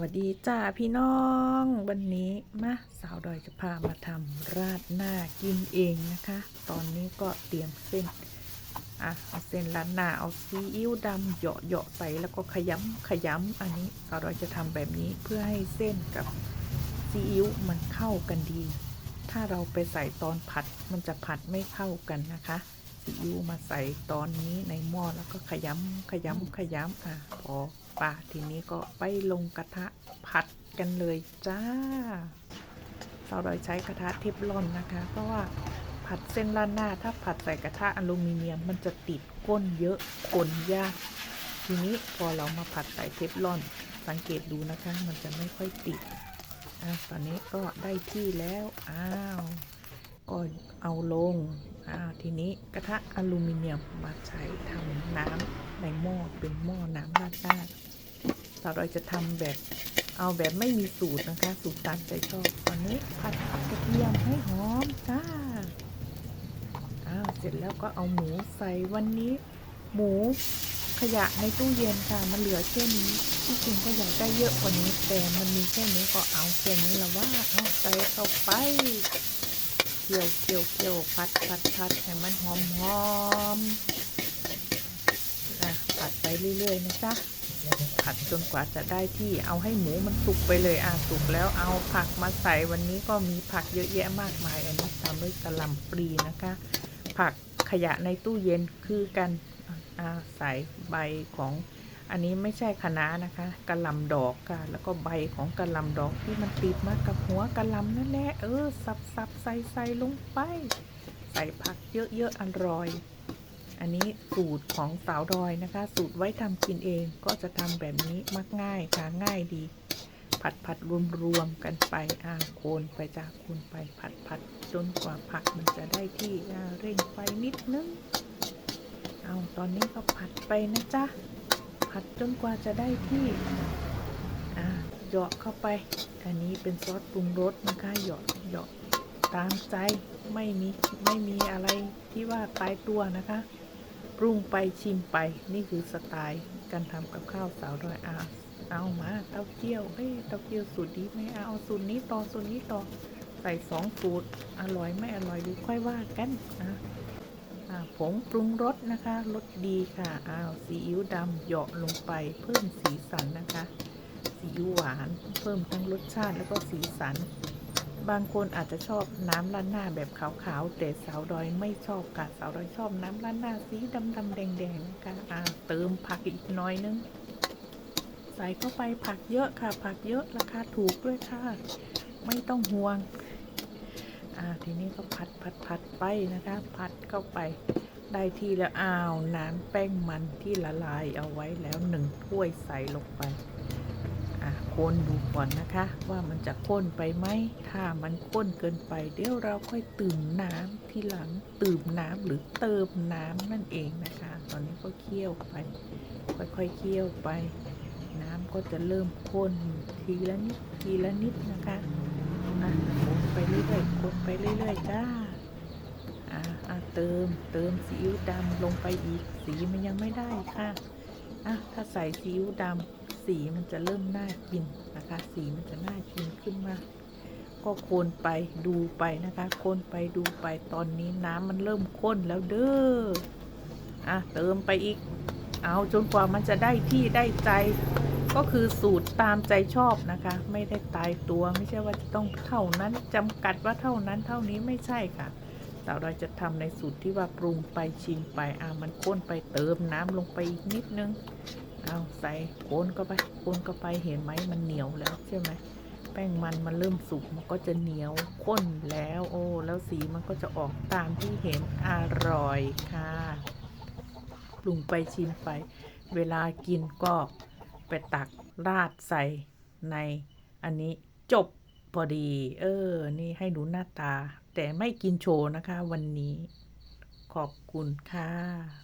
วัสดีจ้าพี่น้อง วันนี้มาสาวดอยจะพามาทำราดหน้ากินเองนะคะ ตอนนี้ก็เตรียมเส้นอะเอาเส้นราดหน้าเอาซีอิ๊วดำเหยาะเหยาะใส่แล้วก็ขยำขยำอันนี้สาวดอยจะทำแบบนี้เพื่อให้เส้นกับซีอิ๊วมันเข้ากันดี ถ้าเราไปใส่ตอนผัดมันจะผัดไม่เข้ากันนะคะ ซีอิ๊วมาใส่ตอนนี้ในหม้อแล้วก็ขยำขยำขยำอะพอป่าทีนี้ก็ไปลงกระทะผัดกันเลยจ้าเราโดยใช้กระทะเทฟลอนนะคะ เพราะว่าผัดเส้นราดหน้า ถ้าผัดใส่กระทะอลูมิเนียมมันจะติดก้นเยอะกลยาก ทีนี้พอเรามาผัดใส่เทฟลอน สังเกตดูนะคะ มันจะไม่ค่อยติดอะตอนนี้ก็ได้ที่แล้ว อ้าว ก็เอาลง อ่าทีนี้กระทะอลูมิเนียมมาใช้ทำน้ำในหม้อเป็นหม้อน้ำราดหน้าสาวเราจะทำแบบเอาแบบไม่มีสูตรนะคะ สูตรตามใจชอบตอนนี้ผัดกระเทียมให้หอมจ้าอ้าวเสร็จแล้วก็เอาหมูใส่วันนี้ หมูขยะในตู้เย็นค่ะมันเหลือแค่นี้ที่จริงก็อยากได้เยอะกว่านี้แต่มันมีแค่นี้ก็เอาแค่นี้ละว่าเอาใส่เข้าไป เคี่ยวเคี่ยวเคี่ยวผัดผัดผัดให้มันหอมหอมอะผัดไปเรื่อยๆนะจ๊ะผัดจนกว่าจะได้ที่เอาให้หมูมันสุกไปเลยอะสุกแล้วเอาผักมาใส่วันนี้ก็มีผักเยอะแยะมากมายอันนี้ตามด้วยกระหล่ำปลีนะคะ ผักขยะในตู้เย็นคือกันอาใส่ใบของ อันนี้ไม่ใช่คะน้านะคะกระลำดอกค่ะ แล้วก็ใบของกระลำดอกที่มันติดมากับหัวกระลำนั่นแหละเออสับสับใส่ใส่ลงไป ใส่ผักเยอะๆอร่อย อันนี้สูตรของสาวดอยนะคะ สูตรไว้ทำกินเองก็จะทำแบบนี้มักง่ายค่ะง่ายดี ผัดผัดรวมรวมๆกันไปอ่าโคนไปจากโคนไปผัดผัดจนกว่าผักมันจะได้ที่อ่าเร่งไฟนิดนึงเอาตอนนี้ก็ผัดไปนะจ๊ะ ผัดจนกว่าจะได้ที่อ่าเหยาะเข้าไป อันนี้เป็นซอสปรุงรสนะคะเหยาะเหยาะตามใจไม่มีไม่มีอะไรที่ว่าตายตัวนะคะ ปรุงไปชิมไปนี่คือสไตล์การทำกับข้าวสาวดอยอาเอามาเต้าเจี้ยวเฮ้ยเต้าเจี้ยวสูตรดีไหมเอาเอาสูตรนี้ต่อสูตรนี้ต่อใส่สองสูตรอร่อยไม่อร่อยดูค่อยว่ากันนะ ผงปรุงรสนะคะรสดีค่ะอ้าวซีอิ๊วดำเหยาะลงไปเพิ่มสีสันนะคะ ซีอิ๊วหวานเพิ่มทั้งรสชาติแล้วก็สีสัน บางคนอาจจะชอบน้ำราดหน้าแบบขาวๆแต่สาวดอยไม่ชอบค่ะสาวดอยชอบน้ำราดหน้าสีดำๆแดงๆนะคะอ่าเติมผักอีกน้อยนึงใส่เข้าไปผักเยอะค่ะ ผักเยอะราคาถูกด้วยค่ะ ไม่ต้องห่วง ทีนี้ก็ผัดผัดผัดไปนะคะ ผัดเข้าไป ได้ที่แล้วอ้าวน้ำแป้งมันที่ละลายเอาไว้แล้วหนึ่งถ้วยใส่ลงไปอ่าคนดูก่อนนะคะ ว่ามันจะข้นไปไหมถ้ามันข้นเกินไป เดี๋ยวเราค่อยตื่มน้ำที่หลังตื่มน้ำหรือเติมน้ำนั่นเองนะคะ ตอนนี้ก็เคี่ยวไป ค่อยๆเคี่ยวไป น้ำก็จะเริ่มข้นทีละนิดทีละนิดนะคะะคนไปเรื่อยๆคนไปเรื่อยๆจ้าอะอะเติมเติมซีอิ๊วดำลงไปอีกสีมันยังไม่ได้ค่ะอะถ้าใส่ซีอิ๊วดำสีมันจะเริ่มน่ากินนะคะ สีมันจะน่ากินขึ้นมาก็คนไปดูไปนะคะคนไปดูไปตอนนี้น้ำมันเริ่มข้นแล้วเด้ออะเติมไปอีก เอาจนกว่ามันจะได้ที่ได้ใจ ก็คือสูตรตามใจชอบนะคะ ไม่ได้ตายตัวไม่ใช่ว่าจะต้องเท่านั้นจำกัดว่าเท่านั้นเท่านี้ไม่ใช่ค่ะสาวเราจะทำในสูตรที่ว่าปรุงไปชิมไปอ่ามันข้นไปเติมน้ำลงไปอีกนิดนึงเอาใส่โคนก็ไปโคนก็ไปเห็นไหมมันเหนียวแล้วใช่ไหมแป้งมันมันเริ่มสุกมันก็จะเหนียวข้นแล้วโอ้แล้วสีมันก็จะออกตามที่เห็นอร่อยค่ะปรุงไปชิมไป เวลากินก็ ไปตักราดใส่ในอันนี้จบพอดี เออ นี่ให้ดูหน้าตา แต่ไม่กินโชว์นะคะวันนี้ ขอบคุณค่ะ